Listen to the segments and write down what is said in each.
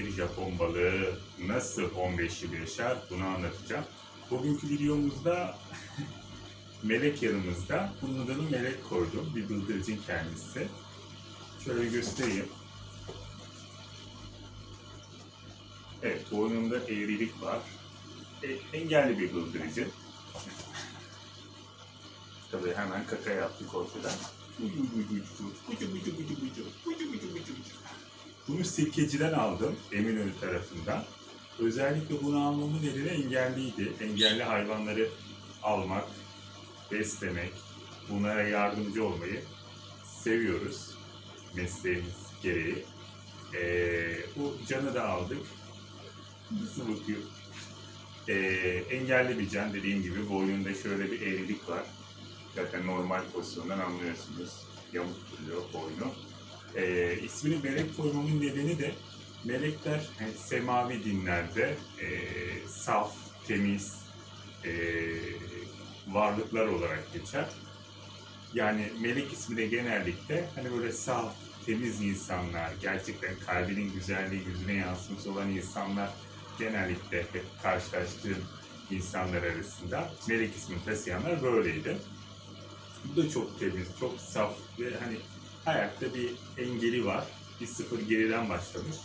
Bir Japon balığı nasıl 15 yıl yaşar bunu anlatacağım. Bugünkü videomuzda melek yanımızda. Bunun adını melek koydum. Bir bıldırcın kendisi. Şöyle göstereyim. Evet, boynunda eğrilik var. E, engelli bir bıldırcın. Tabii hemen kaka yaptı korkudan. Bunu sirkeciden aldım Eminönü tarafından. Özellikle bunu almamın nedeni engelliydi. Engelli hayvanları almak, beslemek, bunlara yardımcı olmayı seviyoruz mesleğimiz gereği. Ee, bu canı da aldık. Nasıl bakıyor? Ee, engelli bir can dediğim gibi boynunda şöyle bir eğrilik var. Zaten normal pozisyondan anlıyorsunuz. Yamuk duruyor boynu. Ee, ismini melek koymamın nedeni de melekler hani semavi dinlerde e, saf, temiz e, varlıklar olarak geçer. Yani melek ismi de genellikle hani böyle saf, temiz insanlar, gerçekten kalbinin güzelliği yüzüne yansımış olan insanlar genellikle hep karşılaştığım insanlar arasında melek ismini taşıyanlar böyleydi. Bu da çok temiz, çok saf ve hani hayatta bir engeli var. Bir sıfır geriden başlamış.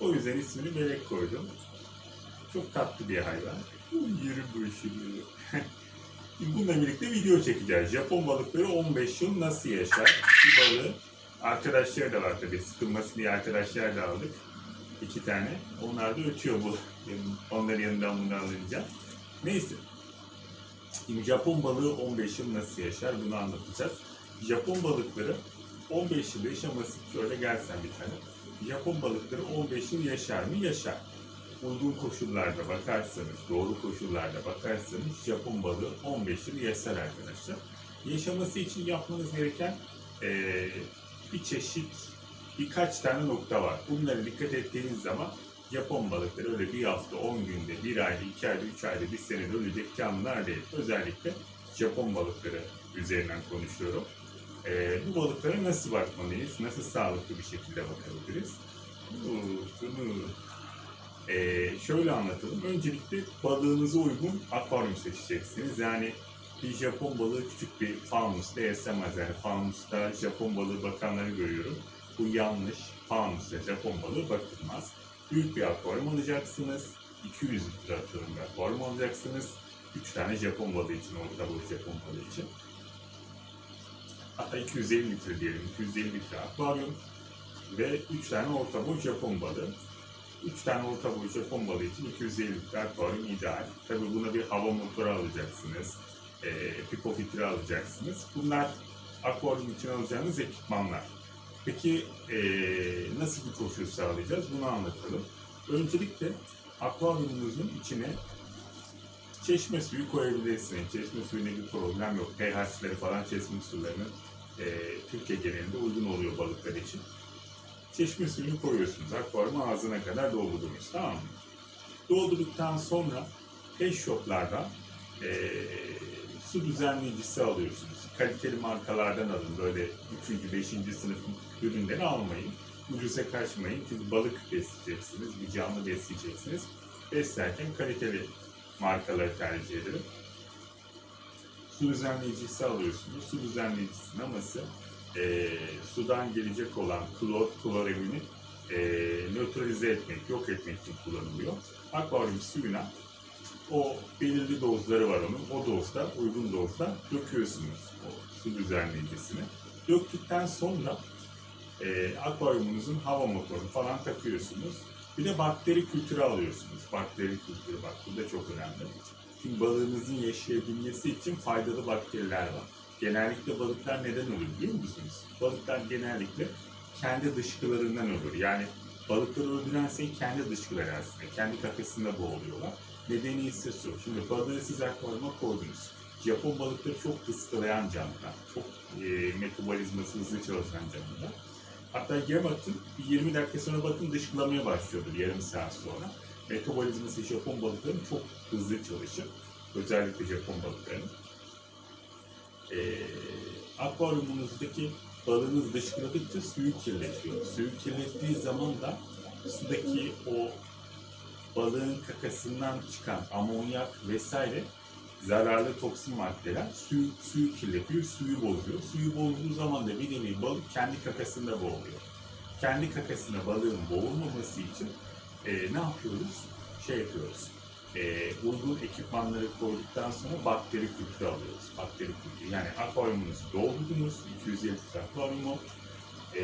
O yüzden ismini Melek koydum. Çok tatlı bir hayvan. Yürü bu işi yürü. Bununla birlikte video çekeceğiz. Japon balıkları 15 yıl nasıl yaşar? Bir balığı arkadaşlar da var tabii. Sıkılmasın diye arkadaşlar da aldık. İki tane. Onlar da ötüyor bu. Onların yanından bunu alınca. Neyse. Şimdi Japon balığı 15 yıl nasıl yaşar bunu anlatacağız. Japon balıkları 15 yıl yaşaması şöyle gelsen bir tane. Japon balıkları 15 yıl yaşar mı? Yaşar. Uygun koşullarda bakarsanız, doğru koşullarda bakarsanız Japon balığı 15 yıl yaşar arkadaşlar. Yaşaması için yapmanız gereken eee, bir çeşit, birkaç tane nokta var. Bunlara dikkat ettiğiniz zaman Japon balıkları öyle bir hafta, 10 günde, bir ayda, iki ayda, üç ayda, bir senede ölecek canlılar değil. Özellikle Japon balıkları üzerinden konuşuyorum. Ee, bu balıklara nasıl bakmalıyız? Nasıl sağlıklı bir şekilde bakabiliriz? Bunu. Ee, şöyle anlatalım. Öncelikle balığınıza uygun akvaryum seçeceksiniz. Yani bir Japon balığı küçük bir fanusta yaşamaz. Yani fanusta Japon balığı bakanları görüyorum. Bu yanlış. Fanusta Japon balığı bakılmaz. Büyük bir akvaryum alacaksınız. 200 litre atıyorum bir akvaryum alacaksınız. 3 tane Japon balığı için, orta boy Japon balığı için. Hatta 250 litre diyelim, 250 litre akvaryum ve 3 tane orta boy Japon balığı. 3 tane orta boy Japon balığı için 250 litre akvaryum ideal. Tabi buna bir hava motoru alacaksınız, e, pipo filtre alacaksınız. Bunlar akvaryum için alacağınız ekipmanlar. Peki e, nasıl bir koşul sağlayacağız bunu anlatalım. Öncelikle akvaryumunuzun içine çeşme suyu koyabilirsiniz. Çeşme suyunda bir problem yok. pH'leri falan çeşme sularının e, Türkiye genelinde uygun oluyor balıklar için. Çeşme suyunu koyuyorsunuz. Akvaryumu ağzına kadar doldurdunuz. Tamam mı? Doldurduktan sonra pet shoplardan e, su düzenleyicisi alıyorsunuz. Kaliteli markalardan alın. Böyle 3. 5. sınıf ürünleri almayın. Ucuza kaçmayın. Çünkü balık besleyeceksiniz. Bir canlı besleyeceksiniz. Beslerken kaliteli markaları tercih ederim. Su düzenleyicisi alıyorsunuz. Su düzenleyicisinin aması e, sudan gelecek olan klor, kloramini e, nötralize etmek, yok etmek için kullanılıyor. Akvaryum suyuna o belirli dozları var onun. O dozda, uygun dozda döküyorsunuz o su düzenleyicisini. Döktükten sonra e, akvaryumunuzun hava motorunu falan takıyorsunuz. Bir de bakteri kültürü alıyorsunuz. Bakteri kültürü bak bu da çok önemli. Çünkü balığınızın yaşayabilmesi için faydalı bakteriler var. Genellikle balıklar neden ölür biliyor musunuz? Balıklar genellikle kendi dışkılarından ölür. Yani balıkları öldüren şey kendi dışkıları aslında. Kendi kafesinde boğuluyorlar. Nedeni ise şu. Şimdi balığı siz akvaryuma koydunuz. Japon balıkları çok ıskalayan canlılar. Çok e, metabolizması hızlı çalışan canlılar. Hatta yem atın, bir 20 dakika sonra bakın dışkılamaya başlıyordur yarım saat sonra. Metabolizması Japon balıkların çok hızlı çalışır. Özellikle Japon balıklarının. Ee, akvaryumunuzdaki balığınız dışkıladıkça suyu kirletiyor. Suyu kirlettiği zaman da sudaki o balığın kakasından çıkan amonyak vesaire zararlı toksin maddeler suyu, suyu kirletiyor, suyu bozuyor. Suyu bozduğu zaman da bir nevi balık kendi kakasında boğuluyor. Kendi kakasına balığın boğulmaması için e, ne yapıyoruz? Şey yapıyoruz. E, uygun ekipmanları koyduktan sonra bakteri kültürü alıyoruz. Bakteri kültürü. Yani akvaryumunuzu doldurdunuz. 250 litre akvaryumu. E,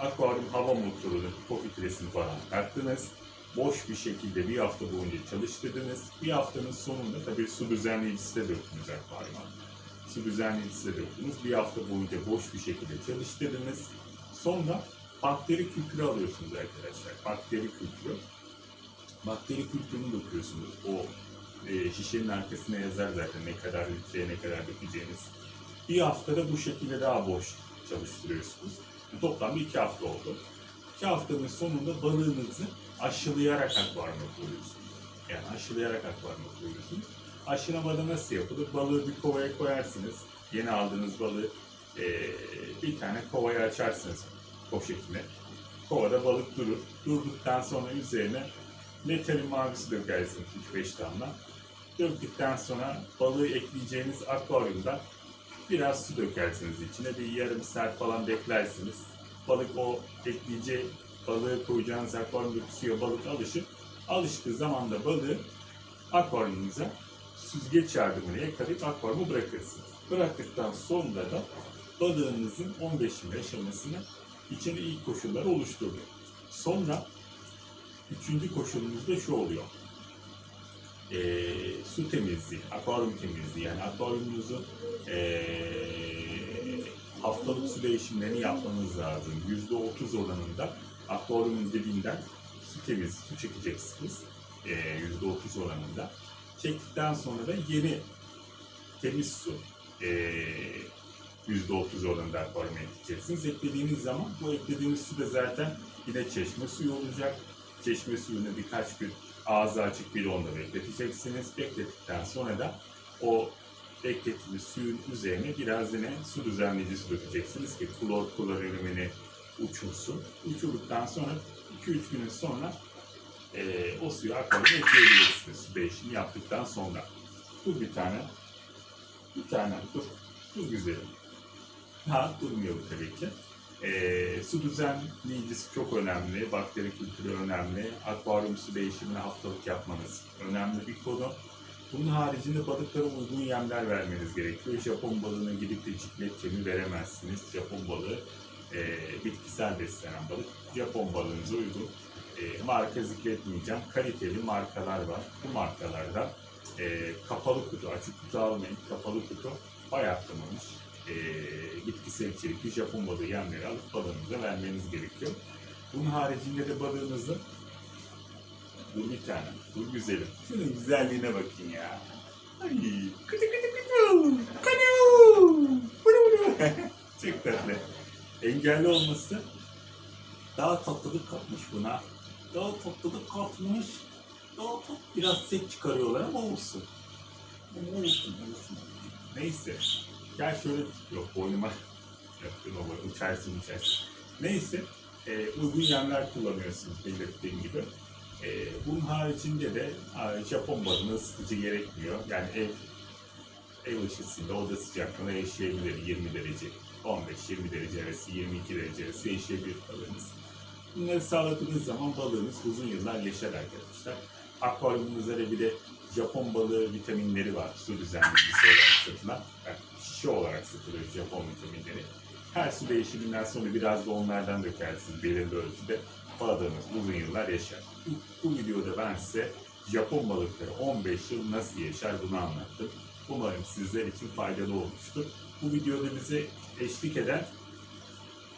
akvaryum hava motorunu, hipo filtresini falan taktınız boş bir şekilde bir hafta boyunca çalıştırdınız. Bir haftanın sonunda tabii su düzenleyicisi de döktünüz akvaryuma. Su düzenleyicisi de döktünüz. Bir hafta boyunca boş bir şekilde çalıştırdınız. Sonra bakteri kültürü alıyorsunuz arkadaşlar. Bakteri kültürü. Bakteri kültürünü döküyorsunuz. O e, şişenin arkasına yazar zaten ne kadar litreye ne kadar dökeceğiniz. Bir haftada bu şekilde daha boş çalıştırıyorsunuz. Toplam iki hafta oldu. İki haftanın sonunda balığınızı aşılayarak akvaryuma koyuyorsunuz. Yani aşılayarak akvaryuma koyuyorsunuz. Aşılama da nasıl yapılır? Balığı bir kovaya koyarsınız. Yeni aldığınız balığı eee, bir tane kovaya açarsınız poşetine. Kovada balık durur. Durduktan sonra üzerine metalin mavisi dökersiniz 3-5 damla. Döktükten sonra balığı ekleyeceğiniz akvaryumda biraz su dökersiniz içine. Bir yarım saat falan beklersiniz. Balık o ekleyeceği balığı koyacağınız akvaryumdaki suya balık alışır. Alıştığı zaman da balığı akvaryumunuza süzgeç yardımıyla yakalayıp akvaryumu bırakırsınız. Bıraktıktan sonra da balığınızın 15-20 aşamasını içinde ilk koşulları oluşturuyor. Sonra üçüncü koşulumuz da şu oluyor. Ee, su temizliği, akvaryum temizliği yani akvaryumunuzu ee, haftalık su değişimlerini yapmanız lazım. %30 oranında akvaryumun dibinden su temiz, su çekeceksiniz. Ee, %30 oranında. Çektikten sonra da yeni temiz su ee, %30 oranında akvaryuma ekleyeceksiniz. Eklediğiniz zaman bu eklediğiniz su da zaten yine çeşme suyu olacak. Çeşme suyunu birkaç gün ağzı açık bir onda bekleteceksiniz. Beklettikten sonra da o beklettiğiniz suyun üzerine biraz yine su düzenleyicisi dökeceksiniz ki klor klorinini uçursun. Uçurduktan sonra 2-3 günün sonra eee, o suyu akvaryuma ekleyebilirsiniz. Su değişimi yaptıktan sonra. Bu bir tane. Bir tane. Dur. Dur güzelim. Ha durmuyor tabii ki. Eee, su düzenleyicisi çok önemli. Bakteri kültürü önemli. Akvaryum su değişimini haftalık yapmanız önemli bir konu. Bunun haricinde balıklara uygun yemler vermeniz gerekiyor. Japon balığına gidip de ciklet yemi veremezsiniz. Japon balığı e, bitkisel beslenen balık. Japon balığınıza uygun. E, marka zikretmeyeceğim. Kaliteli markalar var. Bu markalarda e, kapalı kutu, açık kutu almayın. Kapalı kutu bayatlamamış. E, bitkisel içerikli Japon balığı yemleri alıp balığınıza vermeniz gerekiyor. Bunun haricinde de balığınızı Dur bir tane. Dur güzelim. Şunun güzelliğine bakın ya. Ay, kıtı kıtı kıtı. Kanyo. Çok tatlı. Engelli olması daha tatlılık katmış buna. Daha tatlılık katmış. Daha tat biraz set çıkarıyorlar ama olsun. Olsun, olsun. Neyse. Gel şöyle yok boynuma yaptım ama uçarsın uçarsın. Neyse. E, uygun yemler kullanıyorsunuz belirttiğim gibi. Ee, bunun haricinde de e, Japon balığının ısıtıcı gerekmiyor. Yani ev ev ısısında oda sıcaklığında yaşayabilir 20 derece, 15-20 derece arası, 22 derece arası yaşayabilir balığınız. Bunları sağladığınız zaman balığınız uzun yıllar yaşar arkadaşlar. Akvaryumunuzda da bir de Japon balığı vitaminleri var. Su düzenleyicisi olarak satılan. Şişe olarak satılıyor Japon vitaminleri. Her su değişiminden sonra biraz da onlardan dökersiniz belirli ölçüde. Balığınız uzun yıllar yaşar. Bu, bu videoda ben size Japon balıkları 15 yıl nasıl yaşar bunu anlattım. Umarım sizler için faydalı olmuştur. Bu videoda bize eşlik eden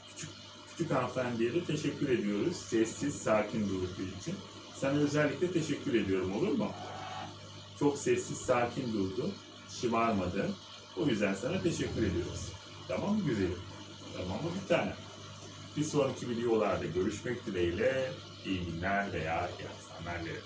küçük, küçük hanımefendiye de teşekkür ediyoruz. Sessiz, sakin durduğu için. Sana özellikle teşekkür ediyorum olur mu? Çok sessiz, sakin durdu. Şımarmadı. O yüzden sana teşekkür ediyoruz. Tamam mı güzelim? Tamam mı bir tane? Bir sonraki videolarda görüşmek dileğiyle iyi günler veya iyi akşamlar dilerim.